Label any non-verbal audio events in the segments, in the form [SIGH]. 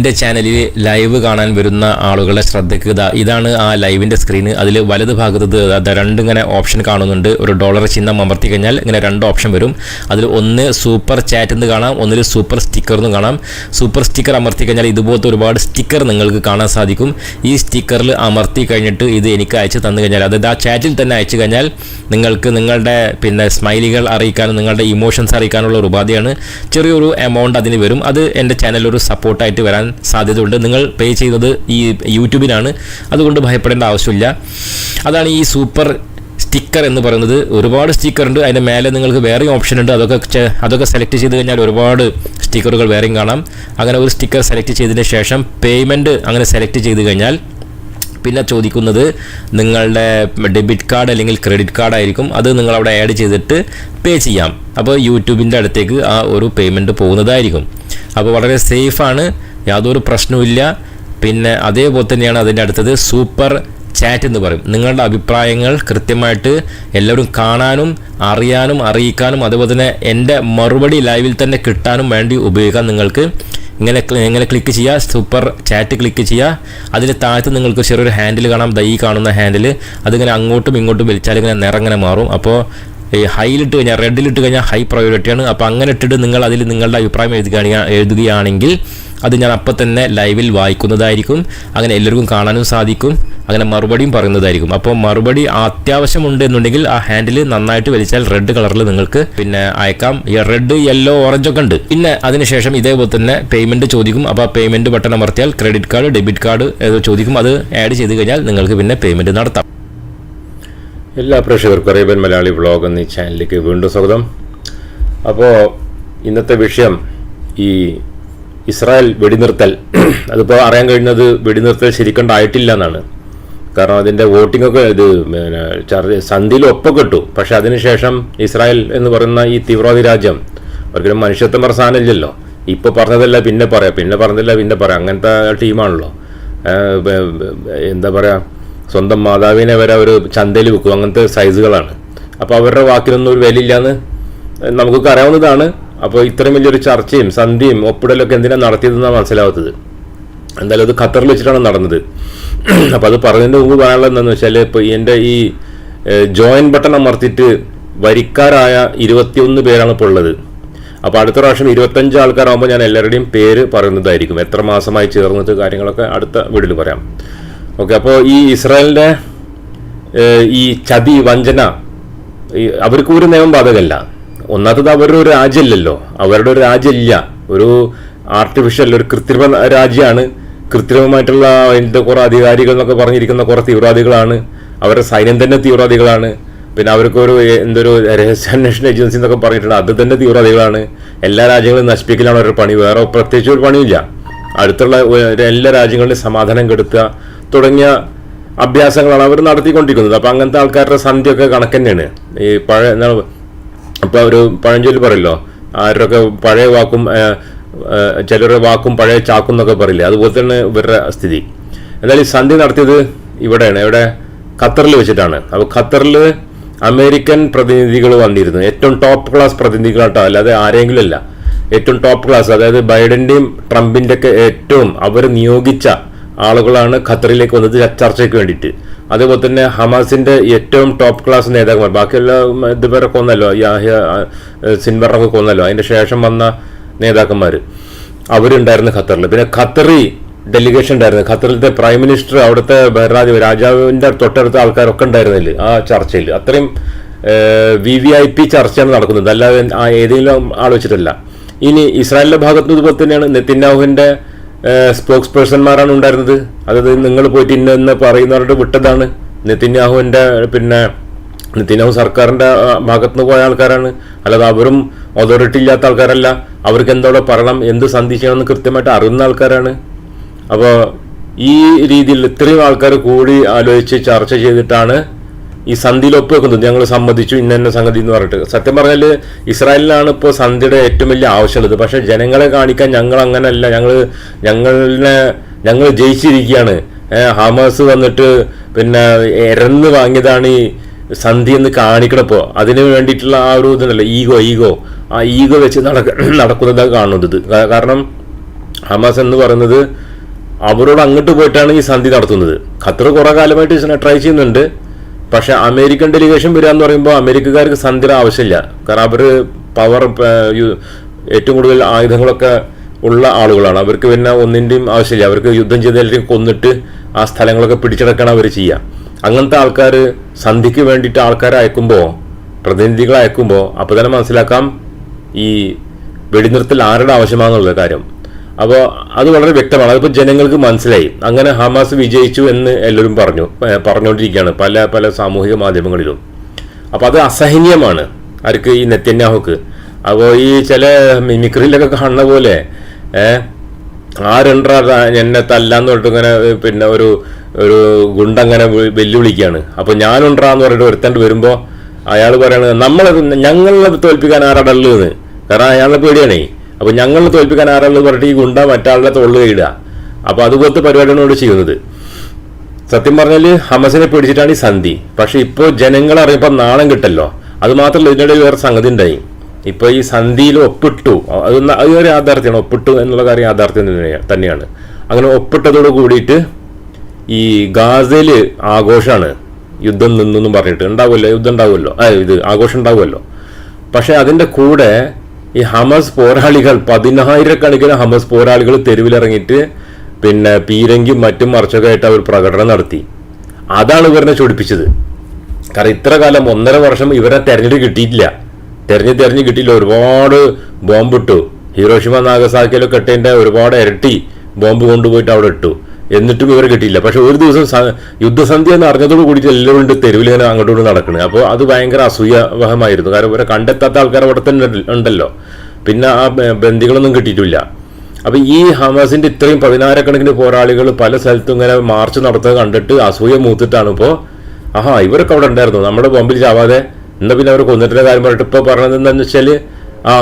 എന്റെ ചാനലിൽ ലൈവ് കാണാൻ വരുന്ന ആളുകളെ ശ്രദ്ധയ്ക്ക് ഇതാ ഇതാണ് ആ ലൈവിന്റെ സ്ക്രീന് അതിൽ വലത് ഭാഗത്ത് രണ്ടിങ്ങനെ ഓപ്ഷൻ കാണുന്നുണ്ട്. ഒരു ഡോളർ ചിഹ്നം അമർത്തി കഴിഞ്ഞാൽ ഇങ്ങനെ രണ്ട് ഓപ്ഷൻ വരും. അതിൽ ഒന്ന് സൂപ്പർ ചാറ്റ് എന്ന് കാണാം ഒന്നിൽ സൂപ്പർ സ്റ്റിക്കർ എന്ന് കാണാം. സൂപ്പർ സ്റ്റിക്കർ അമർത്തി കഴിഞ്ഞാൽ ഇതുപോലത്തെ ഒരുപാട് സ്റ്റിക്കർ നിങ്ങൾക്ക് കാണാൻ സാധിക്കും. ഈ സ്റ്റിക്കറിൽ അമർത്തി കഴിഞ്ഞിട്ട് ഇത് എനിക്ക് അയച്ചു തന്നു കഴിഞ്ഞാൽ അതായത് ആ ചാറ്റിൽ തന്നെ അയച്ചു കഴിഞ്ഞാൽ നിങ്ങൾക്ക് നിങ്ങളുടെ പിന്നെ സ്മൈലികൾ അറിയിക്കാനും നിങ്ങളുടെ ഇമോഷൻസ് അറിയിക്കാനുള്ള ഒരു ഉപാധിയാണ്. ചെറിയൊരു എമൗണ്ട് അതിന് വരും. അത് എന്റെ ചാനലിൽ ഒരു സപ്പോർട്ടായിട്ട് വരാൻ സാധ്യതയുണ്ട്. നിങ്ങൾ പേ ചെയ്യുന്നത് ഈ യൂട്യൂബിനാണ്. അതുകൊണ്ട് ഭയപ്പെടേണ്ട ആവശ്യമില്ല. അതാണ് ഈ സൂപ്പർ സ്റ്റിക്കർ എന്ന് പറയുന്നത്. ഒരുപാട് സ്റ്റിക്കർ ഉണ്ട്. അതിന്റെ മേലെ നിങ്ങൾക്ക് വേറെയും ഓപ്ഷൻ ഉണ്ട്. അതൊക്കെ അതൊക്കെ സെലക്ട് ചെയ്ത് കഴിഞ്ഞാൽ ഒരുപാട് സ്റ്റിക്കറുകൾ വേറെയും കാണാം. അങ്ങനെ ഒരു സ്റ്റിക്കർ സെലക്ട് ചെയ്തതിന് ശേഷം പേയ്മെന്റ് അങ്ങനെ സെലക്ട് ചെയ്ത് കഴിഞ്ഞാൽ പിന്നെ ചോദിക്കുന്നത് നിങ്ങളുടെ ഡെബിറ്റ് കാർഡ് അല്ലെങ്കിൽ ക്രെഡിറ്റ് കാർഡ് ആയിരിക്കും. അത് നിങ്ങൾ അവിടെ ആഡ് ചെയ്തിട്ട് പേ ചെയ്യാം. അപ്പോൾ യൂട്യൂബിന്റെ അടുത്തേക്ക് ആ ഒരു പേയ്മെന്റ് പോകുന്നതായിരിക്കും. അപ്പോൾ വളരെ സേഫാണ് യാതൊരു പ്രശ്നവുമില്ല. പിന്നെ അതേപോലെ തന്നെയാണ് അതിന്റെ അടുത്തത് സൂപ്പർ ചാറ്റ് എന്ന് പറയും. നിങ്ങളുടെ അഭിപ്രായങ്ങൾ കൃത്യമായിട്ട് എല്ലാവരും കാണാനും അറിയാനും അറിയിക്കാനും അതുപോലെ തന്നെ എന്റെ മറുപടി ലൈവിൽ തന്നെ കിട്ടാനും വേണ്ടി ഉപയോഗിക്കാം നിങ്ങൾക്ക്. ഇങ്ങനെ ഇങ്ങനെ ക്ലിക്ക് ചെയ്യുക സൂപ്പർ ചാറ്റ് ക്ലിക്ക് ചെയ്യുക. അതിന് താഴത്ത് നിങ്ങൾക്ക് ചെറിയൊരു ഹാൻഡിൽ കാണാം. ദൈ കാണുന്ന ഹാൻഡിൽ അതിങ്ങനെ അങ്ങോട്ടും ഇങ്ങോട്ടും വലിച്ചാൽ ഇങ്ങനെ നിറങ്ങനെ മാറും. അപ്പോൾ ഈ ഹൈയിലിട്ട് കഴിഞ്ഞാൽ റെഡിലിട്ട് കഴിഞ്ഞാൽ ഹൈ പ്രയോറിറ്റിയാണ് അപ്പോൾ അങ്ങനെ ഇട്ടിട്ട് നിങ്ങൾ അതിൽ നിങ്ങളുടെ അഭിപ്രായം എഴുതുകയാണ് എഴുതുകയാണെങ്കിൽ അത് ഞാൻ അപ്പം തന്നെ ലൈവിൽ വായിക്കുന്നതായിരിക്കും. അങ്ങനെ എല്ലാവർക്കും കാണാനും സാധിക്കും. അങ്ങനെ മറുപടിയും പറയുന്നതായിരിക്കും. അപ്പോൾ മറുപടി അത്യാവശ്യമുണ്ട് എന്നുണ്ടെങ്കിൽ ആ ഹാൻഡിൽ നന്നായിട്ട് വലിച്ചാൽ റെഡ് കളറിൽ നിങ്ങൾക്ക് പിന്നെ അയക്കാം. റെഡ് യെല്ലോ ഓറഞ്ച് ഒക്കെ ഉണ്ട്. പിന്നെ അതിനുശേഷം ഇതേപോലെ തന്നെ പേയ്മെന്റ് ചോദിക്കും. അപ്പോൾ ആ പേയ്മെന്റ് ബട്ടൺ അമർത്തിയാൽ ക്രെഡിറ്റ് കാർഡ് ഡെബിറ്റ് കാർഡ് ചോദിക്കും. അത് ആഡ് ചെയ്ത് കഴിഞ്ഞാൽ നിങ്ങൾക്ക് പിന്നെ പേയ്മെന്റ് നടത്താം. എല്ലാ പ്രേക്ഷകർക്കും അറേബ്യൻ മലയാളി വ്ളോഗ് എന്നീ ചാനലിലേക്ക് വീണ്ടും സ്വാഗതം. അപ്പോൾ ഇന്നത്തെ വിഷയം ഈ ഇസ്രായേൽ വെടിനിർത്തൽ. [CLEARS THROAT] അതിപ്പോൾ അറിയാൻ കഴിഞ്ഞത് വെടിനിർത്തൽ ശരിക്കണ്ടായിട്ടില്ല എന്നാണ് കാരണം അതിന്റെ വോട്ടിംഗ് ഒക്കെ ഇത് ചർച്ച സന്ധിയിൽ ഒപ്പൊക്കെ ഇട്ടു പക്ഷെ അതിനുശേഷം ഇസ്രായേൽ എന്ന് പറയുന്ന ഈ തീവ്രവാദി രാജ്യം ഒരിക്കലും മനുഷ്യത്വം സാധനമില്ലല്ലോ ഇപ്പോൾ പറഞ്ഞതല്ല പിന്നെ പറയാം. പിന്നെ പറഞ്ഞതല്ല പിന്നെ പറയാം. അങ്ങനത്തെ ടീമാണല്ലോ. എന്താ പറയുക സ്വന്തം മാതാവിനെ വരെ അവർ ചന്തയിൽ വെക്കും. അങ്ങനത്തെ സൈസുകളാണ്. അപ്പോൾ അവരുടെ വാക്കിനൊന്നും ഒരു വിലയില്ലാന്ന് നമുക്കൊക്കെ അറിയാവുന്നതാണ്. അപ്പോൾ ഇത്രയും വലിയൊരു ചർച്ചയും സന്ധിയും ഒപ്പിടലൊക്കെ എന്തിനാണ് നടത്തിയതെന്നാണ് മനസ്സിലാവാത്തത്. എന്തായാലും അത് ഖത്തറിൽ വെച്ചിട്ടാണ് നടന്നത്. അപ്പോൾ അത് പറഞ്ഞതിന്റെ മുമ്പ് പറയാനുള്ളത് എന്താണെന്ന് വെച്ചാൽ ഇപ്പോൾ എന്റെ ഈ ജോയിൻ ബട്ടൺ അമർത്തിയിട്ട് വരിക്കാരായ ഇരുപത്തിയൊന്ന് പേരാണ് ഇപ്പോൾ ഉള്ളത്. അപ്പോൾ അടുത്ത പ്രാവശ്യം ഇരുപത്തഞ്ച് ആൾക്കാരാകുമ്പോൾ ഞാൻ എല്ലാവരുടെയും പേര് പറയുന്നതായിരിക്കും. എത്ര മാസമായി ചേർന്നിട്ട് കാര്യങ്ങളൊക്കെ അടുത്ത വീഡിയോയിൽ പറയാം. ഓക്കെ അപ്പോൾ ഈ ഇസ്രായേലിന്റെ ഈ ചതി വഞ്ചന അവർക്ക് ഒരു നിയമം ബാധകമല്ല. ഒന്നാമത്തത് അവരുടെ ഒരു രാജ്യമല്ലല്ലോ അവരുടെ ഒരു രാജ്യമില്ല. ഒരു ആർട്ടിഫിഷ്യൽ ഒരു കൃത്രിമ രാജ്യമാണ് കൃത്രിമമായിട്ടുള്ള അതിന്റെ കുറേ അധികാരികൾ എന്നൊക്കെ പറഞ്ഞിരിക്കുന്ന കുറേ തീവ്രവാദികളാണ്. അവരുടെ സൈന്യം തന്നെ തീവ്രവാദികളാണ്. പിന്നെ അവർക്കൊരു ഒരു എന്തൊരു രഹസ്യാന്വേഷണ ഏജൻസി എന്നൊക്കെ പറഞ്ഞിട്ടുണ്ട്. അത് തന്നെ തീവ്രവാദികളാണ്. എല്ലാ രാജ്യങ്ങളും നശിപ്പിക്കലാണ് അവരുടെ പണി. വേറെ പ്രത്യേകിച്ച് ഒരു പണിയില്ല അടുത്തുള്ള എല്ലാ രാജ്യങ്ങളുടെയും സമാധാനം കെടുത്തുക തുടങ്ങിയ അഭ്യാസങ്ങളാണ് അവർ നടത്തിക്കൊണ്ടിരിക്കുന്നത്. അപ്പം അങ്ങനത്തെ ആൾക്കാരുടെ സന്ധ്യയൊക്കെ കണക്ക് തന്നെയാണ്. ഈ പഴയ ഇപ്പോൾ ഒരു പഴഞ്ചൊല്ലി പറയല്ലോ ആരൊക്കെ പഴയ വാക്കും ചിലരുടെ വാക്കും പഴയ ചാക്കും എന്നൊക്കെ പറയില്ലേ അതുപോലെ തന്നെ ഇവരുടെ സ്ഥിതി. എന്നാൽ ഈ സന്ധി നടത്തിയത് ഇവിടെയാണ് ഇവിടെ ഖത്തറിൽ വെച്ചിട്ടാണ്. അപ്പോൾ ഖത്തറിൽ അമേരിക്കൻ പ്രതിനിധികൾ വന്നിരുന്നു. ഏറ്റവും ടോപ്പ് ക്ലാസ് പ്രതിനിധികളാട്ടോ അല്ലാതെ ആരെങ്കിലും അല്ല. ഏറ്റവും ടോപ്പ് ക്ലാസ് അതായത് ബൈഡന്റെയും ട്രംപിന്റെ ഒക്കെ ഏറ്റവും അവർ നിയോഗിച്ച ആളുകളാണ് ഖത്തറിലേക്ക് വന്നത് ചർച്ചയ്ക്ക് വേണ്ടിയിട്ട്. അതേപോലെ തന്നെ ഹമാസിന്റെ ഏറ്റവും ടോപ്പ് ക്ലാസ് നേതാക്കന്മാർ ബാക്കിയുള്ള ഇതുവരെ കൊന്നല്ലോ യാഹ്യ സിൻവറിനൊക്കെ കൊന്നല്ലോ. അതിന്റെ ശേഷം വന്ന നേതാക്കന്മാർ അവരുണ്ടായിരുന്നു ഖത്തറിൽ പിന്നെ ഖത്തറി ഡെലിഗേഷൻ ഉണ്ടായിരുന്നു. ഖത്തറിലത്തെ പ്രൈം മിനിസ്റ്റർ അവിടുത്തെ ഭരണാധിപതി രാജാവിന്റെ തൊട്ടടുത്ത ആൾക്കാരൊക്കെ ഉണ്ടായിരുന്നില്ല ആ ചർച്ചയിൽ. അത്രയും വി വി ഐ പി ചർച്ചയാണ് നടക്കുന്നത്. അല്ലാതെ ഏതെങ്കിലും ആൾ വെച്ചിട്ടല്ല. ഇനി ഇസ്രായേലിന്റെ ഭാഗത്തുനിന്ന് ഇതുപോലെ തന്നെയാണ് നെത്തിന്നാഹുവിന്റെ സ്പോക്സ് പേഴ്സൺമാരാണ് ഉണ്ടായിരുന്നത്. അതായത് നിങ്ങൾ പോയിട്ട് ഇന്ന ഇന്ന് പറയുന്നവരുടെ വിട്ടതാണ്. നെത്തിന്യാഹുവിന്റെ പിന്നെ നെത്തിന്യാഹു സർക്കാരിന്റെ ഭാഗത്തുനിന്ന് പോയ ആൾക്കാരാണ്. അല്ലാതെ അവരും അതോറിറ്റി ഇല്ലാത്ത ആൾക്കാരല്ല. അവർക്ക് എന്തോടെ പറയണം എന്ത് എന്ന് കൃത്യമായിട്ട് അറിയുന്ന ആൾക്കാരാണ്. അപ്പോൾ ഈ രീതിയിൽ ഇത്രയും ആൾക്കാർ കൂടി ആലോചിച്ച് ചർച്ച ചെയ്തിട്ടാണ് ഈ സന്ധിയിൽ ഒപ്പ് വെക്കുന്നത് ഞങ്ങൾ സമ്മതിച്ചു ഇന്ന സംഗതി എന്ന് പറഞ്ഞിട്ട്. സത്യം പറഞ്ഞാൽ ഇസ്രായേലിനാണ് ഇപ്പോൾ സന്ധിയുടെ ഏറ്റവും വലിയ ആവശ്യമുള്ളത്. പക്ഷെ ജനങ്ങളെ കാണിക്കാൻ ഞങ്ങൾ അങ്ങനെയല്ല ഞങ്ങൾ ഞങ്ങളിനെ ഞങ്ങൾ ജയിച്ചിരിക്കുകയാണ്. ഹമാസ് വന്നിട്ട് പിന്നെ ഇരന്ന് വാങ്ങിയതാണ് ഈ സന്ധി എന്ന് കാണിക്കണപ്പോൾ അതിന് വേണ്ടിയിട്ടുള്ള ആ ഒരു ഇതുണ്ടല്ലോ ഈഗോ ഈഗോ. ആ ഈഗോ വെച്ച് നടക്ക നടക്കുന്നതാണ് കാണുന്നത് കാരണം ഹമാസ് എന്ന് പറയുന്നത് അവരോട് അങ്ങോട്ട് പോയിട്ടാണ് ഈ സന്ധി നടത്തുന്നത്. ഖത്തർ കുറേ കാലമായിട്ട് ട്രൈ ചെയ്യുന്നുണ്ട്. പക്ഷെ അമേരിക്കൻ ഡെലിഗേഷൻ വരിക എന്ന് പറയുമ്പോൾ അമേരിക്കക്കാർക്ക് സന്ധ്യ ആവശ്യമില്ല. കാരണം അവർ പവർ ഏറ്റവും കൂടുതൽ ആയുധങ്ങളൊക്കെ ഉള്ള ആളുകളാണ്. അവർക്ക് പിന്നെ ഒന്നിന്റെയും ആവശ്യമില്ല. അവർക്ക് യുദ്ധം ചെയ്ത് കൊന്നിട്ട് ആ സ്ഥലങ്ങളൊക്കെ പിടിച്ചെടുക്കണം അവർ ചെയ്യുക അങ്ങനത്തെ ആൾക്കാർ സന്ധിക്ക് വേണ്ടിയിട്ട് ആൾക്കാരെ അയക്കുമ്പോൾ പ്രതിനിധികളെ അയക്കുമ്പോൾ അപ്പോൾ തന്നെ മനസ്സിലാക്കാം ഈ വെടിനിർത്തൽ ആരുടെ ആവശ്യമാണെന്നുള്ള കാര്യം. അപ്പോൾ അത് വളരെ വ്യക്തമാണ്. അതിപ്പോൾ ജനങ്ങൾക്ക് മനസ്സിലായി. അങ്ങനെ ഹമാസ് വിജയിച്ചു എന്ന് എല്ലാവരും പറഞ്ഞു. പറഞ്ഞുകൊണ്ടിരിക്കുകയാണ് പല പല സാമൂഹിക മാധ്യമങ്ങളിലും. അപ്പോൾ അത് അസഹനീയമാണ് ആർക്ക് ഈ നെത്യന്യാഹുക്ക്. അപ്പോൾ ഈ ചില മിമിക്രിയിലൊക്കെ കാണുന്ന പോലെ ആരുണ്ടാ എന്നെ തല്ലാന്ന് പറഞ്ഞിട്ട് ഇങ്ങനെ പിന്നെ ഒരു ഒരു ഗുണ്ടങ്ങനെ വെല്ലുവിളിക്കുകയാണ്. അപ്പോൾ ഞാൻ ഞാനുണ്ടാന്ന് പറഞ്ഞിട്ട് ഒരുത്തണ്ട് വരുമ്പോൾ അയാൾ പറയണത് നമ്മളെ ഞങ്ങളെ തോൽപ്പിക്കാൻ ആരാടുള്ളത് കാരണം അയാളുടെ പേടിയാണേ. അപ്പോൾ ഞങ്ങൾ തോൽപ്പിക്കാൻ ആരാളെന്ന് പറഞ്ഞിട്ട് ഈ ഗുണ്ട മറ്റാളുടെ തൊള്ളു കൈയിടുക അപ്പോൾ അതുപോലത്തെ പരിപാടിയാണ് ഇവിടെ ചെയ്യുന്നത്. സത്യം പറഞ്ഞാൽ ഹമസിനെ പിടിച്ചിട്ടാണ് ഈ സന്ധി. പക്ഷെ ഇപ്പോൾ ജനങ്ങൾ അറിയപ്പോൾ നാണം കിട്ടല്ലോ. അത് മാത്രമല്ല ഇതിനിടയിൽ വേറെ സംഗതി ഉണ്ടായി. ഇപ്പൊ ഈ സന്ധിയിൽ ഒപ്പിട്ടു. അത് അതൊരു യാഥാർത്ഥ്യമാണ്. ഒപ്പിട്ടു എന്നുള്ള കാര്യം യാഥാർത്ഥ്യം തന്നെയാണ്. അങ്ങനെ ഒപ്പിട്ടതോട് കൂടിയിട്ട് ഈ ഗാസയിൽ ആഘോഷമാണ് യുദ്ധം നിന്നെന്നും പറഞ്ഞിട്ട്. ഉണ്ടാവുമല്ലോ യുദ്ധം ഉണ്ടാവുമല്ലോ. ഇത് ആഘോഷം ഉണ്ടാവുമല്ലോ. പക്ഷെ അതിന്റെ കൂടെ ഈ ഹമസ് പോരാളികൾ പതിനായിരക്കണക്കിന് ഹമസ് പോരാളികൾ തെരുവിലിറങ്ങിയിട്ട് പിന്നെ പീരങ്കി മറ്റും മറിച്ചൊക്കെ ആയിട്ട് അവർ പ്രകടനം നടത്തി. അതാണ് ഇവരെ ചൊടിപ്പിച്ചത്. കാരണം ഇത്ര കാലം ഒന്നര വർഷം ഇവരെ തെരഞ്ഞെടുപ്പ് കിട്ടിയിട്ടില്ല. തെരഞ്ഞു തെരഞ്ഞു കിട്ടിയില്ല ഒരുപാട് ബോംബിട്ടു ഹിറോഷിമ നാഗസാക്കിയിലൊക്കെ ഇട്ടതിന്റെ ഒരുപാട് ഇരട്ടി ബോംബ് കൊണ്ടുപോയിട്ട് അവിടെ ഇട്ടു. എന്നിട്ടും ഇവർ കിട്ടിയില്ല. പക്ഷെ ഒരു ദിവസം യുദ്ധസന്ധി എന്ന് അറിഞ്ഞതോട് കൂടി എല്ലാവരും ഉണ്ട് തെരുവിൽ ഇങ്ങനെ അങ്ങോട്ടും നടക്കുന്നത് അപ്പോൾ അത് ഭയങ്കര അസൂയവഹമായിരുന്നു. കാരണം ഇവരെ കണ്ടെത്താത്ത ആൾക്കാർ അവിടെ തന്നെ ഉണ്ടല്ലോ. പിന്നെ ആ ബന്ദികളൊന്നും കിട്ടിയിട്ടില്ല. അപ്പൊ ഈ ഹമാസിന്റെ ഇത്രയും പതിനായിരക്കണക്കിന് പോരാളികൾ പല സ്ഥലത്തും ഇങ്ങനെ മാർച്ച് നടത്തുന്നത് കണ്ടിട്ട് അസൂയ മൂത്തിട്ടാണ്. ഇപ്പോൾ ആഹാ ഇവരൊക്കെ അവിടെ ഉണ്ടായിരുന്നു. നമ്മുടെ ബോംബിൽ ചാവാതെ എന്നാ പിന്നെ അവർ കൊന്നിട്ടില്ല കാര്യം പറഞ്ഞിട്ട് ഇപ്പോൾ പറഞ്ഞത് എന്താണെന്ന് വെച്ചാൽ ആ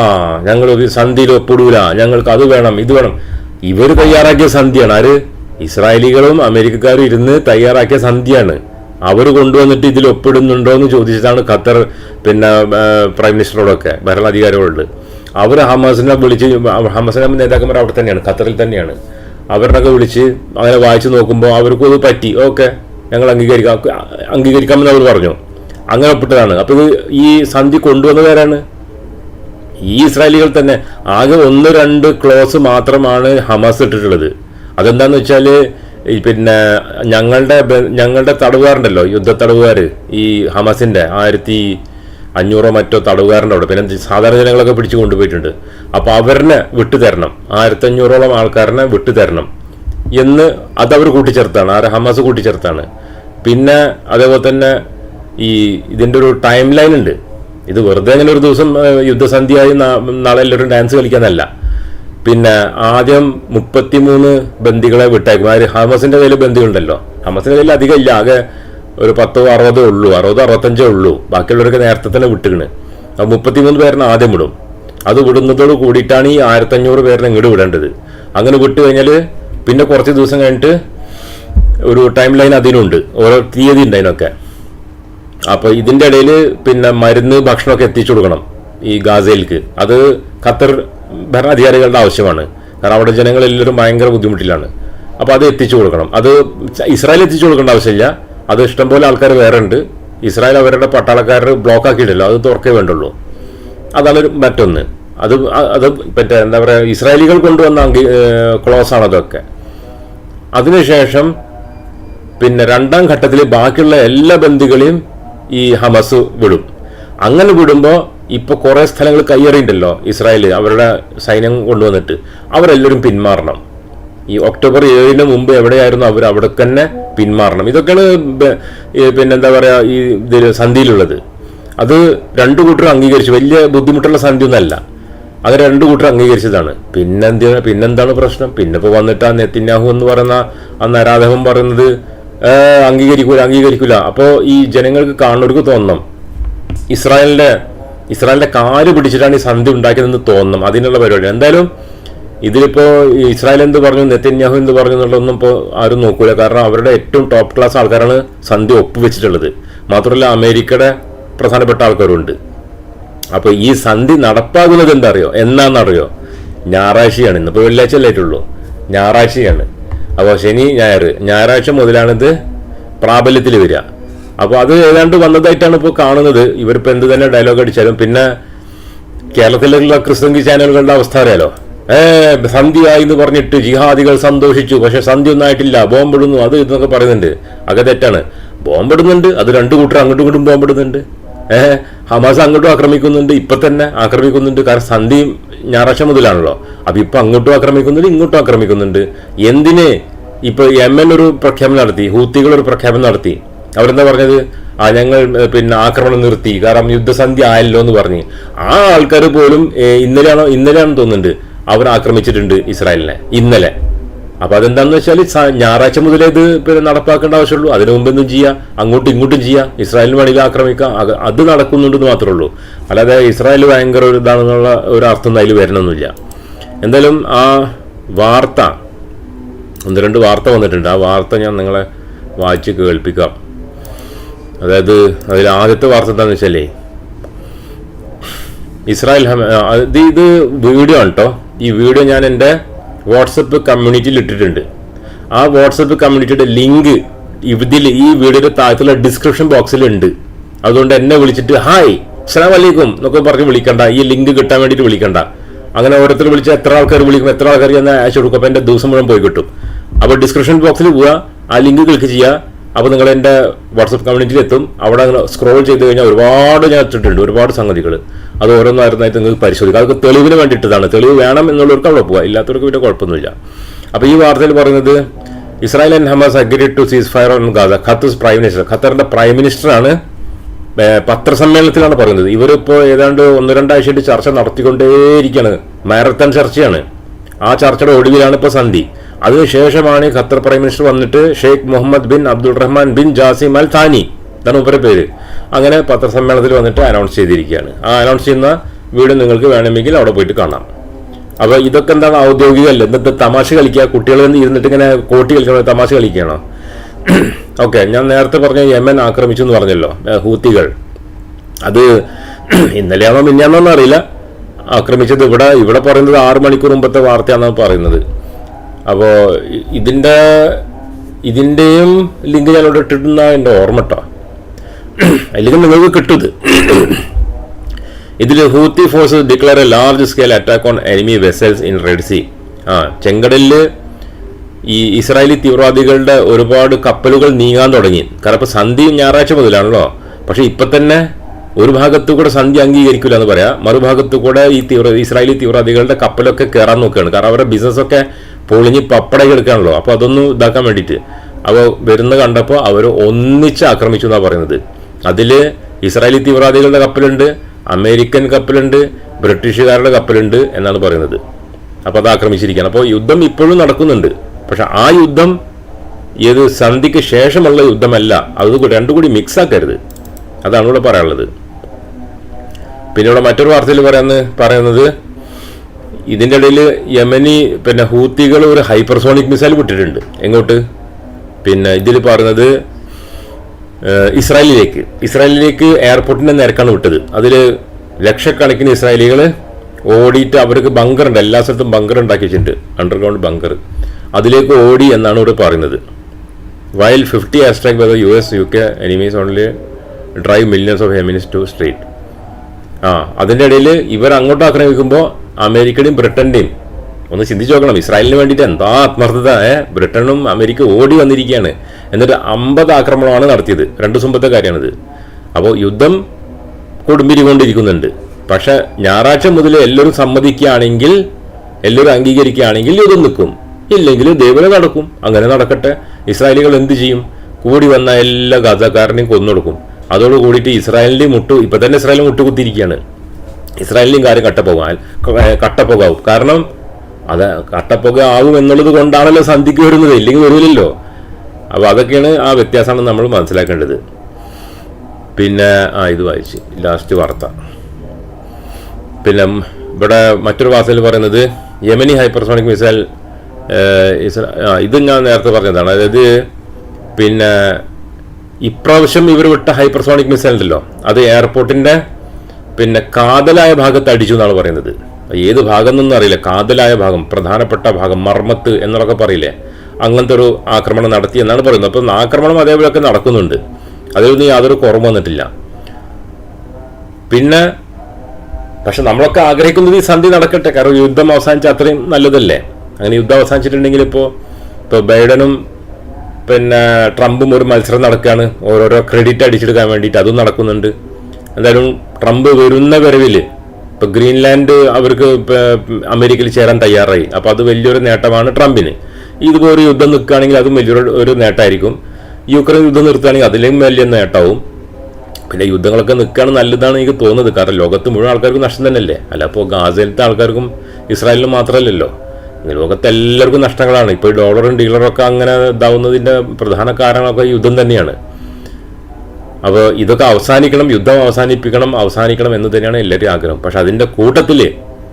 ഞങ്ങൾ സന്ധിയിൽ ഒപ്പിടൂല. ഞങ്ങൾക്ക് അത് വേണം ഇത് വേണം. ഇവർ തയ്യാറാക്കിയ സന്ധിയാണ്. ആര്? ഇസ്രായേലികളും അമേരിക്കക്കാരും ഇരുന്ന് തയ്യാറാക്കിയ സന്ധിയാണ് അവർ കൊണ്ടുവന്നിട്ട് ഇതിൽ ഒപ്പിടുന്നുണ്ടോ എന്ന് ചോദിച്ചതാണ് ഖത്തർ പിന്നെ പ്രൈം മിനിസ്റ്ററോടൊക്കെ ഭരണാധികാരികളോട്. അവർ ഹമാസിനെ വിളിച്ച് ഹമാസിനെ നേതാക്കന്മാർ അവിടെ തന്നെയാണ് ഖത്തറിൽ തന്നെയാണ്. അവരുടെയൊക്കെ വിളിച്ച് അങ്ങനെ വായിച്ചു നോക്കുമ്പോൾ അവർക്കും അത് പറ്റി. ഓക്കെ ഞങ്ങൾ അംഗീകരിക്കാം. അംഗീകരിക്കാമെന്ന് അവർ പറഞ്ഞു. അങ്ങനെ ഒപ്പിട്ടതാണ്. അപ്പോൾ ഇത് ഈ സന്ധി കൊണ്ടുവന്നവരാണ് ഈ ഇസ്രായേലികൾ തന്നെ. ആകെ ഒന്ന് രണ്ട് ക്ലോസ് മാത്രമാണ് ഹമാസ് ഇട്ടിട്ടുള്ളത്. അതെന്താന്ന് വെച്ചാൽ പിന്നെ ഞങ്ങളുടെ ഞങ്ങളുടെ തടവുകാരുണ്ടല്ലോ യുദ്ധ തടവുകാർ ഈ ഹമാസിന്റെ ആയിരത്തി അഞ്ഞൂറോ മറ്റോ തടവുകാരന്റെ അവിടെ. പിന്നെ സാധാരണ ജനങ്ങളൊക്കെ പിടിച്ചു കൊണ്ടുപോയിട്ടുണ്ട്. അപ്പോൾ അവരിനെ വിട്ടു തരണം ആയിരത്തി അഞ്ഞൂറോളം ആൾക്കാരനെ വിട്ടു തരണം എന്ന് അതവർ കൂട്ടിച്ചേർത്താണ്. ആരെ ഹമാസ് കൂട്ടിച്ചേർത്താണ്. പിന്നെ അതേപോലെ തന്നെ ഈ ഇതിന്റെ ഒരു ടൈം ലൈൻ ഉണ്ട്. ഇത് വെറുതെ അങ്ങനെ ഒരു ദിവസം യുദ്ധസന്ധിയായി നാളെ എല്ലാവരും ഡാൻസ് കളിക്കാന്നല്ല. പിന്നെ ആദ്യം മുപ്പത്തിമൂന്ന് ബന്ദികളെ വിട്ടയക്കും അതായത് ഹമസിന്റെ കയ്യിൽ ബന്ദികളുണ്ടല്ലോ. ഹമസിന്റെ കയ്യിൽ അധികം ഇല്ല ആകെ ഒരു പത്തോ അറുപതോ ഉള്ളൂ. അറുപതോ അറുപത്തഞ്ചോ ഉള്ളൂ. ബാക്കിയുള്ളവരൊക്കെ നേരത്തെ തന്നെ വിട്ടുകണ് അപ്പോൾ മുപ്പത്തിമൂന്ന് പേരിനെ ആദ്യം വിടും. അത് വിടുന്നതോട് കൂടിയിട്ടാണ് ഈ ആയിരത്തഞ്ഞൂറ് പേരിനെ ഇങ്ങോട്ട് വിടേണ്ടത്. അങ്ങനെ വിട്ട് കഴിഞ്ഞാൽ പിന്നെ കുറച്ച് ദിവസം കഴിഞ്ഞിട്ട് ഒരു ടൈം ലൈൻ അതിനുണ്ട്. ഓരോ തീയതി ഉണ്ട് അതിനൊക്കെ. അപ്പോൾ ഇതിന്റെ ഇടയിൽ പിന്നെ മരുന്ന് ഭക്ഷണമൊക്കെ എത്തിച്ചു കൊടുക്കണം ഈ ഗാസയിലേക്ക് അത് ഖത്തർ ഭരണാധികാരികളുടെ ആവശ്യമാണ്. കാരണം അവിടെ ജനങ്ങളെല്ലാവരും ഭയങ്കര ബുദ്ധിമുട്ടിലാണ്. അപ്പോൾ അത് എത്തിച്ചു കൊടുക്കണം. അത് ഇസ്രായേൽ എത്തിച്ചു കൊടുക്കേണ്ട ആവശ്യമില്ല. അത് ഇഷ്ടംപോലെ ആൾക്കാർ വേറെ ഉണ്ട്. ഇസ്രായേൽ അവരുടെ പട്ടാളക്കാർ ബ്ലോക്ക് ആക്കിയിട്ടല്ലോ. അത് തുറക്കേ വേണ്ടുള്ളൂ. അതാണ് ഒരു മറ്റൊന്ന്. അത് അത് മറ്റേ എന്താ പറയുക ഇസ്രായേലികൾ കൊണ്ടുവന്ന അംഗീ ക്ലോസ് അതൊക്കെ. അതിനുശേഷം പിന്നെ രണ്ടാം ഘട്ടത്തിൽ ബാക്കിയുള്ള എല്ലാ ബന്ദികളെയും ഈ ഹമസ് വിടും. അങ്ങനെ വിടുമ്പോൾ ഇപ്പൊ കുറെ സ്ഥലങ്ങൾ കയ്യേറിയിട്ടുണ്ടല്ലോ ഇസ്രായേൽ അവരുടെ സൈന്യം കൊണ്ടുവന്നിട്ട്. അവരെല്ലാവരും പിന്മാറണം. ഈ ഒക്ടോബർ ഏഴിന് മുമ്പ് എവിടെയായിരുന്നു അവർ അവിടെ തന്നെ പിന്മാറണം. ഇതൊക്കെയാണ് പിന്നെന്താ പറയാ ഈ ഇതിൽ സന്ധിയിലുള്ളത്. അത് രണ്ടു കൂട്ടരും അംഗീകരിച്ചു. വലിയ ബുദ്ധിമുട്ടുള്ള സന്ധി ഒന്നല്ല അത് രണ്ടു കൂട്ടർ അംഗീകരിച്ചതാണ്. പിന്നെന്താ പിന്നെന്താണ് പ്രശ്നം? പിന്നെ ഇപ്പൊ വന്നിട്ട് ആ നെത്തിന്യാഹു എന്ന് പറയുന്ന ആ നരാധവൻ പറയുന്നത് "ഏ, അംഗീകരിക്കൂല അംഗീകരിക്കൂല. അപ്പോ ഈ ജനങ്ങൾക്ക് കാണുന്നവർക്ക് തോന്നണം. ഇസ്രായേലിന്റെ ഇസ്രായേലിന്റെ കാൽ പിടിച്ചിട്ടാണ് ഈ സന്ധി ഉണ്ടാക്കിയതെന്ന് തോന്നണം. അതിനുള്ള പരിപാടി. എന്തായാലും ഇതിലിപ്പോ ഇസ്രായേൽ എന്ത് പറഞ്ഞു നെത്തന്യാഹു എന്ത് പറഞ്ഞു എന്നുള്ളതൊന്നും ഇപ്പോൾ ആരും നോക്കൂല. കാരണം അവരുടെ ഏറ്റവും ടോപ്പ് ക്ലാസ് ആൾക്കാരാണ് സന്ധി ഒപ്പുവെച്ചിട്ടുള്ളത്. മാത്രമല്ല അമേരിക്കയുടെ പ്രധാനപ്പെട്ട ആൾക്കാരുണ്ട്. അപ്പോൾ ഈ സന്ധി നടപ്പാകുന്നത് എന്തറിയോ എന്നാന്നറിയോ ഞായറാഴ്ചയാണ്. ഇന്നിപ്പോൾ വെള്ളിയാഴ്ച അല്ലായിട്ടുള്ളൂ ഞായറാഴ്ചയാണ്. അപ്പോൾ ശനി ഞായർ. ഞായറാഴ്ച മുതലാണിത് പ്രാബല്യത്തിൽ വരിക. അപ്പോൾ അത് ഏതാണ്ട് വന്നതായിട്ടാണ് ഇപ്പോൾ കാണുന്നത്. ഇവരിപ്പോൾ എന്ത് തന്നെ ഡയലോഗ് അടിച്ചാലും പിന്നെ കേരളത്തിലുള്ള ക്രിസ്തുങ്കി ചാനലുകളുടെ അവസ്ഥ അറിയാലോ? ഏ സന്ധ്യയായി എന്ന് പറഞ്ഞിട്ട് ജിഹാദികൾ സന്തോഷിച്ചു. പക്ഷെ സന്ധ്യ ഒന്നും ആയിട്ടില്ല. ബോംബിടുന്നു. അത് ഇതെന്നൊക്കെ പറയുന്നുണ്ട്. അതൊക്കെ തെറ്റാണ്. ബോംബിടുന്നുണ്ട്. അത് രണ്ടു കൂട്ടർ അങ്ങോട്ടും ഇങ്ങോട്ടും ബോംബിടുന്നുണ്ട്. ഏഹ് ഹമാസ് അങ്ങോട്ടും ആക്രമിക്കുന്നുണ്ട്. ഇപ്പൊ തന്നെ ആക്രമിക്കുന്നുണ്ട്. കാരണം സന്ധ്യയും ഞായറാഴ്ച മുതലാണല്ലോ. അപ്പൊ ഇപ്പൊ അങ്ങോട്ടും ആക്രമിക്കുന്നുണ്ട് ഇങ്ങോട്ടും ആക്രമിക്കുന്നുണ്ട്. എന്തിന് ഇപ്പൊ എം എൻ ഒരു പ്രഖ്യാപനം നടത്തി? ഹൂത്തികൾ ഒരു പ്രഖ്യാപനം നടത്തി. അവരെന്താ പറഞ്ഞത്? ആ ഞങ്ങൾ പിന്നെ ആക്രമണം നിർത്തി. കാരണം യുദ്ധസന്ധി ആയല്ലോ എന്ന് പറഞ്ഞ്. ആ ആൾക്കാർ പോലും ഇന്നലെയാണോ ഇന്നലെയാണെന്ന് തോന്നുന്നുണ്ട്. അവർ ആക്രമിച്ചിട്ടുണ്ട് ഇസ്രായേലിനെ. ഇന്നലെ. അപ്പൊ അതെന്താന്ന് വെച്ചാൽ ഞായറാഴ്ച മുതലേ ഇത് പിന്നെ നടപ്പാക്കേണ്ട ആവശ്യമുള്ളൂ. അതിനു മുമ്പ് എന്തും ചെയ്യാം. അങ്ങോട്ടും ഇങ്ങോട്ടും ചെയ്യാം. ഇസ്രായേലിന് വേണമെങ്കിൽ ആക്രമിക്കാം. അത് നടക്കുന്നുണ്ട് നടക്കുന്നുണ്ടെന്ന് മാത്രമേ ഉള്ളൂ. അല്ലാതെ ഇസ്രായേൽ ഭയങ്കര ഒരു ഇതാണെന്നുള്ള ഒരു അർത്ഥം അതിൽ വരണമെന്നില്ല. എന്തായാലും ആ വാർത്ത ഒന്ന് രണ്ട് വാർത്ത വന്നിട്ടുണ്ട്. ആ വാർത്ത ഞാൻ നിങ്ങളെ വായിച്ച് കേൾപ്പിക്കാം. അതായത് അതിൽ ആദ്യത്തെ വാർത്ത എന്താണെന്ന് വെച്ചാലേ ഇസ്രായേൽ ഇത് ഇത് വീഡിയോ ആണ് കേട്ടോ ഈ വീഡിയോ ഞാൻ എന്റെ വാട്സപ്പ് കമ്മ്യൂണിറ്റിയിൽ ഇട്ടിട്ടുണ്ട്. ആ വാട്സപ്പ് കമ്മ്യൂണിറ്റിയുടെ ലിങ്ക് ഇതിൽ ഈ വീഡിയോയുടെ താഴത്തുള്ള ഡിസ്ക്രിപ്ഷൻ ബോക്സിൽ ഉണ്ട് അതുകൊണ്ട് എന്നെ വിളിച്ചിട്ട് ഹായ് അസ്സലാം വലൈക്കും എന്നൊക്കെ പറഞ്ഞ് വിളിക്കണ്ട. ഈ ലിങ്ക് കിട്ടാൻ വേണ്ടിയിട്ട് വിളിക്കണ്ട. അങ്ങനെ ഓരോരുത്തർ വിളിച്ച് എത്ര ആൾക്കാർ വിളിക്കും എത്ര ആൾക്കാർ ഞാൻ അയച്ചു കൊടുക്കും. അപ്പോൾ എന്റെ ദിവസം മുഴുവൻ പോയി കിട്ടും. അപ്പോൾ ഡിസ്ക്രിപ്ഷൻ ബോക്സിൽ പോവുക ആ ലിങ്ക് ക്ലിക്ക് ചെയ്യുക അപ്പോൾ നിങ്ങൾ എന്റെ വാട്സപ്പ് കമ്മ്യൂണിറ്റിയിൽ എത്തും. അവിടെ സ്ക്രോൾ ചെയ്ത് കഴിഞ്ഞാൽ ഒരുപാട് ഞാൻ ഇട്ടിട്ടുണ്ട് ഒരുപാട് സംഗതികൾ അത് ഓരോന്നായിരുന്നായിട്ട് നിങ്ങൾക്ക് പരിശോധിക്കാം. അതൊക്കെ തെളിവിന് വേണ്ടിയിട്ടതാണ്. തെളിവ് വേണം എന്നുള്ളവർക്ക് അവിടെ പോവുക ഇല്ലാത്തവർക്ക് പിന്നെ കുഴപ്പമൊന്നുമില്ല. അപ്പോൾ ഈ വാർത്തയിൽ പറയുന്നത് Israel and Hamas agree to cease fire on Gaza. Qatar prime minister ഖത്തറിന്റെ പ്രൈം മിനിസ്റ്ററാണ് പത്രസമ്മേളനത്തിലാണ് പറയുന്നത്. ഇവരിപ്പോൾ ഏതാണ്ട് ഒന്ന് രണ്ടാഴ്ചയായിട്ട് ചർച്ച നടത്തിക്കൊണ്ടേയിരിക്കുകയാണ്. മാരത്തൺ ചർച്ചയാണ്. ആ ചർച്ചയുടെ ഒടുവിലാണ് ഇപ്പോൾ സന്ധി. അതിനുശേഷമാണ് ഖത്തർ പ്രൈം മിനിസ്റ്റർ വന്നിട്ട് Sheikh Mohammed bin Abdul Rahman bin Jassim Al Thani. ഇതാണ് ഇവരുടെ പേര്. അങ്ങനെ പത്രസമ്മേളനത്തിൽ വന്നിട്ട് അനൗൺസ് ചെയ്തിരിക്കുകയാണ്. ആ അനൗൺസ് ചെയ്യുന്ന വീഡിയോ നിങ്ങൾക്ക് വേണമെങ്കിൽ അവിടെ പോയിട്ട് കാണാം. അപ്പോൾ ഇതൊക്കെ എന്താണ് ഔദ്യോഗികമല്ല? എന്നിട്ട് തമാശ കളിക്കുക. കുട്ടികൾ ഇരുന്നിട്ട് ഇങ്ങനെ കോട്ടി കളിക്കണോ തമാശ കളിക്കുകയാണോ? ഓക്കെ ഞാൻ നേരത്തെ പറഞ്ഞ യമൻ ആക്രമിച്ചു എന്ന് പറഞ്ഞല്ലോ ഹൂത്തികൾ. അത് ഇന്നലെയാണോ മിന്നാണോ അറിയില്ല. ആക്രമിച്ചത് ഇവിടെ ഇവിടെ പറയുന്നത് ആറ് മണിക്കൂർ മുമ്പത്തെ വാർത്തയാണെന്നാണ് പറയുന്നത്. അപ്പോൾ ഇതിന്റെ ഇതിന്റെയും ലിങ്ക് ഞാൻ ഇവിടെ ഇട്ടിട്ടുന്ന എന്റെ ഓർമ്മട്ടോ. അല്ലെങ്കിൽ നിങ്ങൾക്ക് കിട്ടുന്നത് ഇതിൽ Houthi forces declare a large scale attack on enemy vessels in Red Sea ആ ചെങ്കടലിൽ ഈ ഇസ്രായേലി തീവ്രവാദികളുടെ ഒരുപാട് കപ്പലുകൾ നീങ്ങാൻ തുടങ്ങി. കാരണം ഇപ്പോൾ സന്ധി ഞായറാഴ്ച മുതലാണല്ലോ. പക്ഷേ ഇപ്പം തന്നെ ഒരു ഭാഗത്തു കൂടെ സന്ധി അംഗീകരിക്കില്ല എന്ന് പറയാം. മറുഭാഗത്തു കൂടെ ഈ തീവ്ര ഇസ്രായേലി തീവ്രവാദികളുടെ കപ്പലൊക്കെ കയറാൻ നോക്കുകയാണ്. കാരണം അവരുടെ ബിസിനസ്സൊക്കെ പൊളിഞ്ഞ് പപ്പട എടുക്കാണല്ലോ. അപ്പോൾ അതൊന്നും ഇതാക്കാൻ വേണ്ടിയിട്ട്. അപ്പോൾ വരുന്ന കണ്ടപ്പോൾ അവർ ഒന്നിച്ച് ആക്രമിച്ചു എന്നാണ് പറയുന്നത്. അതിൽ ഇസ്രായേലി തീവ്രവാദികളുടെ കപ്പലുണ്ട് അമേരിക്കൻ കപ്പലുണ്ട് ബ്രിട്ടീഷുകാരുടെ കപ്പലുണ്ട് എന്നാണ് പറയുന്നത്. അപ്പോൾ അത് ആക്രമിച്ചിരിക്കുകയാണ്. അപ്പോൾ യുദ്ധം ഇപ്പോഴും നടക്കുന്നുണ്ട്. പക്ഷെ ആ യുദ്ധം ഏത് സന്ധിക്ക് ശേഷമുള്ള യുദ്ധമല്ല. അത് രണ്ടും കൂടി മിക്സ് ആക്കരുത്. അതാണ് ഇവിടെ പറയാനുള്ളത്. പിന്നെ ഇവിടെ മറ്റൊരു വാർത്തയിൽ പറയുന്നത് പറയുന്നത് ഇതിന്റെ ഇടയിൽ യമനി പിന്നെ ഹൂത്തികൾ ഒരു ഹൈപ്പർസോണിക് മിസൈൽ വിട്ടിട്ടുണ്ട്. എങ്ങോട്ട്? പിന്നെ ഇതിൽ പറയുന്നത് ഇസ്രായേലിലേക്ക്. ഇസ്രായേലിലേക്ക് എയർപോർട്ടിന്റെ നേരക്കാണ് വിട്ടത്. അതിൽ ലക്ഷക്കണക്കിന് ഇസ്രായേലികൾ ഓടിയിട്ട് അവർക്ക് ബങ്കറുണ്ട് എല്ലാ സ്ഥലത്തും ബങ്കർ ഉണ്ടാക്കി വെച്ചിട്ടുണ്ട്. Underground bunker. അതിലേക്ക് ഓടി എന്നാണ് ഇവിടെ പറയുന്നത്. While fifty airstrikes by U S U K enemies only drive millions of Yemenis to street ആ അതിന്റെ ഇടയിൽ ഇവർ അങ്ങോട്ട് ആക്രമിക്കുമ്പോൾ അമേരിക്കയുടെയും ബ്രിട്ടന്റെയും ഒന്ന് ചിന്തിച്ചു നോക്കണം ഇസ്രായേലിന് വേണ്ടിയിട്ട് എന്താ ആത്മാർത്ഥത ബ്രിട്ടനും അമേരിക്ക ഓടി വന്നിരിക്കുകയാണ്. എന്നിട്ട് അമ്പത് ആക്രമണമാണ് നടത്തിയത്. രണ്ട് സുമ്പത്തെ കാര്യമാണിത്. അപ്പോൾ യുദ്ധം കൊടുമ്പിരികൊണ്ടിരിക്കുന്നുണ്ട്. പക്ഷെ ഞായറാഴ്ച മുതൽ എല്ലാവരും സമ്മതിക്കുകയാണെങ്കിൽ എല്ലാവരും അംഗീകരിക്കുകയാണെങ്കിൽ യുദ്ധം നിൽക്കും. ഇല്ലെങ്കിൽ ദൈവം നടക്കും. അങ്ങനെ നടക്കട്ടെ. ഇസ്രായേലികൾ എന്ത് ചെയ്യും? കൂടി വന്ന എല്ലാ ഗാസക്കാരനെയും കൊന്നൊടുക്കും. അതോട് കൂടിയിട്ട് ഇസ്രായേലിന്റെയും മുട്ടു ഇപ്പൊ തന്നെ ഇസ്രായേൽ മുട്ടുകുത്തിയിരിക്കുകയാണ്. ഇസ്രായേലിന്റെയും കാര്യം കട്ടപ്പോകാൻ കട്ടപ്പോകാവും. കാരണം അത് കട്ടപ്പുക ആവും എന്നുള്ളത് കൊണ്ടാണല്ലോ സന്ധിക്ക് വരുന്നത്. ഇല്ലെങ്കിൽ വരില്ലല്ലോ അപ്പോൾ അതൊക്കെയാണ് ആ വ്യത്യാസമാണ് നമ്മൾ മനസ്സിലാക്കേണ്ടത്. പിന്നെ ആ ഇത് വായിച്ച്. ലാസ്റ്റ് വാർത്ത. പിന്നെ ഇവിടെ മറ്റൊരു വാർത്തയിൽ പറയുന്നത് യമനി ഹൈപ്പർസോണിക് മിസൈൽ ഇത് ഞാൻ നേരത്തെ പറഞ്ഞതാണ്. അതായത് പിന്നെ ഇപ്രാവശ്യം ഇവർ വിട്ട ഹൈപ്പർസോണിക് മിസൈൽ ഉണ്ടല്ലോ. അത് എയർപോർട്ടിന്റെ പിന്നെ കാതലായ ഭാഗത്ത് അടിച്ചു എന്നാണ് പറയുന്നത്. ഏത് ഭാഗം എന്നൊന്നും അറിയില്ല. കാതലായ ഭാഗം പ്രധാനപ്പെട്ട ഭാഗം മർമ്മത്ത് എന്നൊക്കെ പറയില്ലേ? അങ്ങനത്തെ ഒരു ആക്രമണം നടത്തി എന്നാണ് പറയുന്നത്. അപ്പം ആക്രമണം അതേപോലെയൊക്കെ നടക്കുന്നുണ്ട്. അതിലൊന്നും യാതൊരു കുറവ് വന്നിട്ടില്ല. പിന്നെ പക്ഷെ നമ്മളൊക്കെ ആഗ്രഹിക്കുന്നത് ഈ സന്ധി നടക്കട്ടെ. കാരണം യുദ്ധം അവസാനിച്ച അത്രയും നല്ലതല്ലേ? അങ്ങനെ യുദ്ധം അവസാനിച്ചിട്ടുണ്ടെങ്കിൽ ഇപ്പോൾ ഇപ്പോൾ ബൈഡനും പിന്നെ ട്രംപും ഒരു മത്സരം നടക്കുകയാണ് ഓരോരോ ക്രെഡിറ്റ് അടിച്ചെടുക്കാൻ വേണ്ടിയിട്ട് അതും നടക്കുന്നുണ്ട്. എന്തായാലും ട്രംപ് വരുന്ന വരവിൽ ഇപ്പോൾ ഗ്രീൻലാൻഡ് അവർക്ക് അമേരിക്കയിൽ ചേരാൻ തയ്യാറായി. അപ്പോൾ അത് വലിയൊരു നേട്ടമാണ് ട്രംപിന്. ഇതുപോലെ യുദ്ധം നിൽക്കുകയാണെങ്കിൽ അതും വലിയൊരു ഒരു നേട്ടമായിരിക്കും. യുക്രൈൻ യുദ്ധം നിർത്തുകയാണെങ്കിൽ അതിലും വലിയ നേട്ടമാവും പിന്നെ യുദ്ധങ്ങളൊക്കെ നിൽക്കുകയാണ് നല്ലതാണ് എനിക്ക് തോന്നുന്നത്. കാരണം ലോകത്ത് മുഴുവൻ ആൾക്കാർക്കും നഷ്ടം തന്നെയല്ലേ? അല്ല അപ്പോൾ ഗാസയിലത്തെ ആൾക്കാർക്കും ഇസ്രായേലിനും മാത്രമല്ലല്ലോ. ലോകത്ത് എല്ലാവർക്കും നഷ്ടങ്ങളാണ് ഇപ്പോൾ ഡോളറും ഡീലറും ഒക്കെ അങ്ങനെ ഇതാവുന്നതിന്റെ പ്രധാന കാരണമൊക്കെ യുദ്ധം തന്നെയാണ്. അപ്പോൾ ഇതൊക്കെ അവസാനിക്കണം യുദ്ധം അവസാനിപ്പിക്കണം അവസാനിക്കണം എന്ന് തന്നെയാണ് എല്ലാവരും ആഗ്രഹം. പക്ഷെ അതിന്റെ കൂട്ടത്തിൽ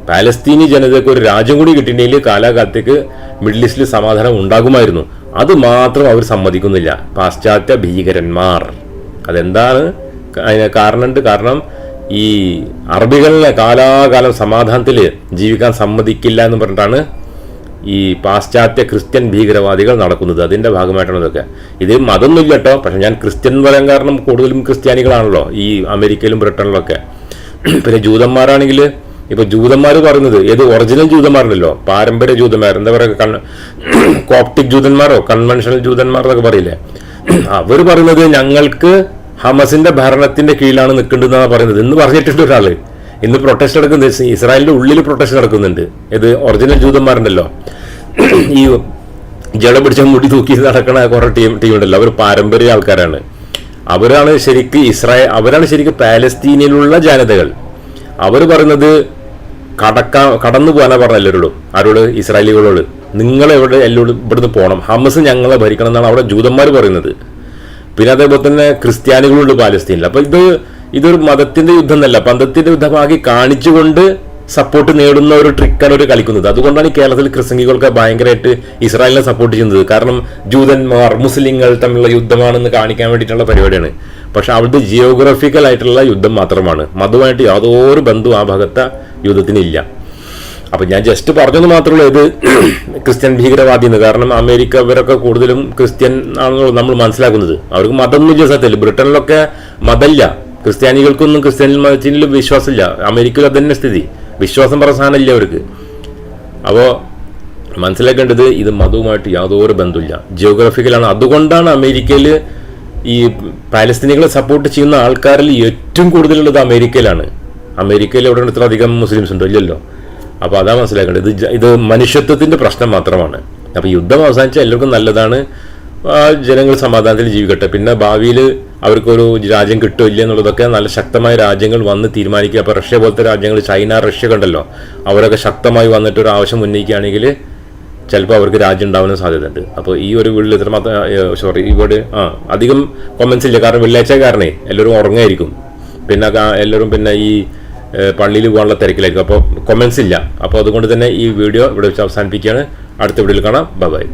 പാലസ്തീനി ജനതയ്ക്ക് ഒരു രാജ്യം കൂടി കിട്ടിയിട്ടുണ്ടെങ്കിൽ കാലാകാലത്തേക്ക് മിഡിൽ ഈസ്റ്റിൽ സമാധാനം ഉണ്ടാകുമായിരുന്നു. അത് മാത്രം അവർ സമ്മതിക്കുന്നില്ല. പാശ്ചാത്യ ഭീകരന്മാർ. അതെന്താണ് അതിന് കാരണമുണ്ട്? കാരണം ഈ അറബികളിലെ കാലാകാലം സമാധാനത്തിൽ ജീവിക്കാൻ സമ്മതിക്കില്ല എന്ന് പറഞ്ഞിട്ടാണ് ഈ പാശ്ചാത്യ ക്രിസ്ത്യൻ ഭീകരവാദികൾ നടക്കുന്നത്. അതിന്റെ ഭാഗമായിട്ടാണ് ഇതൊക്കെ ഇത് മതമൊന്നുമില്ല കേട്ടോ പക്ഷെ ഞാൻ ക്രിസ്ത്യൻ പറയാൻ കാരണം കൂടുതലും ക്രിസ്ത്യാനികളാണല്ലോ. ഈ അമേരിക്കയിലും ബ്രിട്ടനിലൊക്കെ. പിന്നെ ജൂതന്മാരാണെങ്കിൽ ഇപ്പൊ ജൂതന്മാർ പറയുന്നത് ഏത് ഒറിജിനൽ ജൂതന്മാരുണ്ടല്ലോ പാരമ്പര്യ ജൂതന്മാർ എന്താ പറയുക കൺ കോപ്റ്റിക് ജൂതന്മാരോ കൺവെൻഷണൽ ജൂതന്മാർ എന്നൊക്കെ പറയില്ലേ? അവർ പറയുന്നത് ഞങ്ങൾക്ക് ഹമസിന്റെ ഭരണത്തിന്റെ കീഴിലാണ് നിൽക്കേണ്ടതെന്നാണ് പറയുന്നത്. എന്ന് പറഞ്ഞിട്ടുണ്ട് ഒരാൾ. ഇന്ന് പ്രൊട്ടസ്റ്റ് നടക്കുന്നത് ഇസ്രായേലിന്റെ ഉള്ളിൽ പ്രൊട്ടസ്റ്റ് നടക്കുന്നുണ്ട്. ഇത് ഒറിജിനൽ ജൂതന്മാരുണ്ടല്ലോ. ഈ ജട പിടിച്ച മുടി തൂക്കി നടക്കുന്ന കുറേ ടീം ടീമുണ്ടല്ലോ അവർ പാരമ്പര്യ ആൾക്കാരാണ്. അവരാണ് ശരിക്ക് ഇസ്രായേൽ അവരാണ് ശരിക്ക് പാലസ്തീനിലുള്ള ജനതകൾ. അവർ പറയുന്നത് കടക്കാ കടന്നു പോകാനാ പറഞ്ഞ എല്ലാവരോടും. ആരോട്? ഇസ്രായേലികളോട്. നിങ്ങൾ എവിടെ എല്ലാവരും ഇവിടുന്ന് പോകണം ഹമസ് ഞങ്ങളെ ഭരിക്കണം എന്നാണ് അവിടെ ജൂതന്മാർ പറയുന്നത്. പിന്നെ അതേപോലെ തന്നെ ക്രിസ്ത്യാനികളുണ്ട് പാലസ്തീനിൽ അപ്പൊ ഇത് ഇതൊരു മതത്തിന്റെ യുദ്ധം എന്നല്ല പന്തത്തിന്റെ യുദ്ധമാക്കി കാണിച്ചുകൊണ്ട് സപ്പോർട്ട് നേടുന്ന ഒരു ട്രിക്കാണ് അവർ കളിക്കുന്നത്. അതുകൊണ്ടാണ് കേരളത്തിൽ ക്രിസ്തങ്കികൾക്ക് ഭയങ്കരമായിട്ട് ഇസ്രായേലിനെ സപ്പോർട്ട് ചെയ്യുന്നത്. കാരണം ജൂതന്മാർ മുസ്ലിങ്ങൾ തമ്മിലുള്ള യുദ്ധമാണെന്ന് കാണിക്കാൻ വേണ്ടിയിട്ടുള്ള പരിപാടിയാണ്. പക്ഷെ അവിടുത്തെ ജിയോഗ്രഫിക്കൽ ആയിട്ടുള്ള യുദ്ധം മാത്രമാണ്. മതവുമായിട്ട് യാതൊരു ബന്ധവും ആ ഭാഗത്തെ യുദ്ധത്തിനില്ല അപ്പൊ ഞാൻ ജസ്റ്റ് പറഞ്ഞത് മാത്രമേ ഇത് ക്രിസ്ത്യൻ ഭീകരവാദി എന്ന്. കാരണം അമേരിക്ക ഇവരൊക്കെ കൂടുതലും ക്രിസ്ത്യൻ ആണെന്ന് നമ്മൾ മനസ്സിലാക്കുന്നത്. അവർക്ക് മതമൊന്നുമില്ല സത്യത്തിൽ. ബ്രിട്ടനിലൊക്കെ മതമില്ല. ക്രിസ്ത്യാനികൾക്കൊന്നും ക്രിസ്ത്യൻ മതത്തിനും വിശ്വാസമില്ല. അമേരിക്കയിൽ തന്നെ സ്ഥിതി. വിശ്വാസം പ്രധാനമില്ല അവർക്ക്. അപ്പോൾ മനസ്സിലാക്കേണ്ടത് ഇത് മതവുമായിട്ട് യാതൊരു ബന്ധമില്ല ജിയോഗ്രഫിക്കലാണ് അതുകൊണ്ടാണ് അമേരിക്കയിൽ ഈ പാലസ്തീനികളെ സപ്പോർട്ട് ചെയ്യുന്ന ആൾക്കാരിൽ ഏറ്റവും കൂടുതലുള്ളത് അമേരിക്കയിലാണ്. അമേരിക്കയിൽ എവിടെ ഇത്ര അധികം മുസ്ലിംസ് ഉണ്ടോ? ഇല്ലല്ലോ. അപ്പോൾ അതാ മനസ്സിലാക്കേണ്ടത്. ഇത് ഇത് മനുഷ്യത്വത്തിന്റെ പ്രശ്നം മാത്രമാണ്. അപ്പോൾ യുദ്ധം അവസാനിച്ചാൽ എല്ലാവർക്കും നല്ലതാണ്. ജനങ്ങൾ സമാധാനത്തിൽ ജീവിക്കട്ടെ. പിന്നെ ഭാവിയിൽ അവർക്കൊരു രാജ്യം കിട്ടില്ല എന്നുള്ളതൊക്കെ നല്ല ശക്തമായ രാജ്യങ്ങൾ വന്ന് തീരുമാനിക്കുക. അപ്പോൾ റഷ്യ പോലത്തെ രാജ്യങ്ങൾ ചൈന റഷ്യ കണ്ടല്ലോ അവരൊക്കെ ശക്തമായി വന്നിട്ട് ഒരു ആവശ്യം ഉന്നയിക്കുകയാണെങ്കിൽ ചിലപ്പോൾ അവർക്ക് രാജ്യം ഉണ്ടാവാനും സാധ്യതയുണ്ട്. അപ്പോൾ ഈ ഒരു വീട്ടിൽ ഇത്രമാത്രം സോറി ഇവിടെ ആ അധികം കൊമൻസ് ഇല്ല. കാരണം വെള്ളിയാഴ്ച കാരണേ എല്ലാവരും ഉറങ്ങായിരിക്കും പിന്നെ എല്ലാവരും പിന്നെ ഈ പള്ളിയിൽ പോകാനുള്ള തിരക്കിലായിരിക്കും. അപ്പോൾ കൊമൻസ് ഇല്ല. അപ്പോൾ അതുകൊണ്ട് തന്നെ ഈ വീഡിയോ ഇവിടെ വെച്ച് അവസാനിപ്പിക്കുകയാണ്. അടുത്ത വീഡിയോയിൽ കാണാം. ബൈ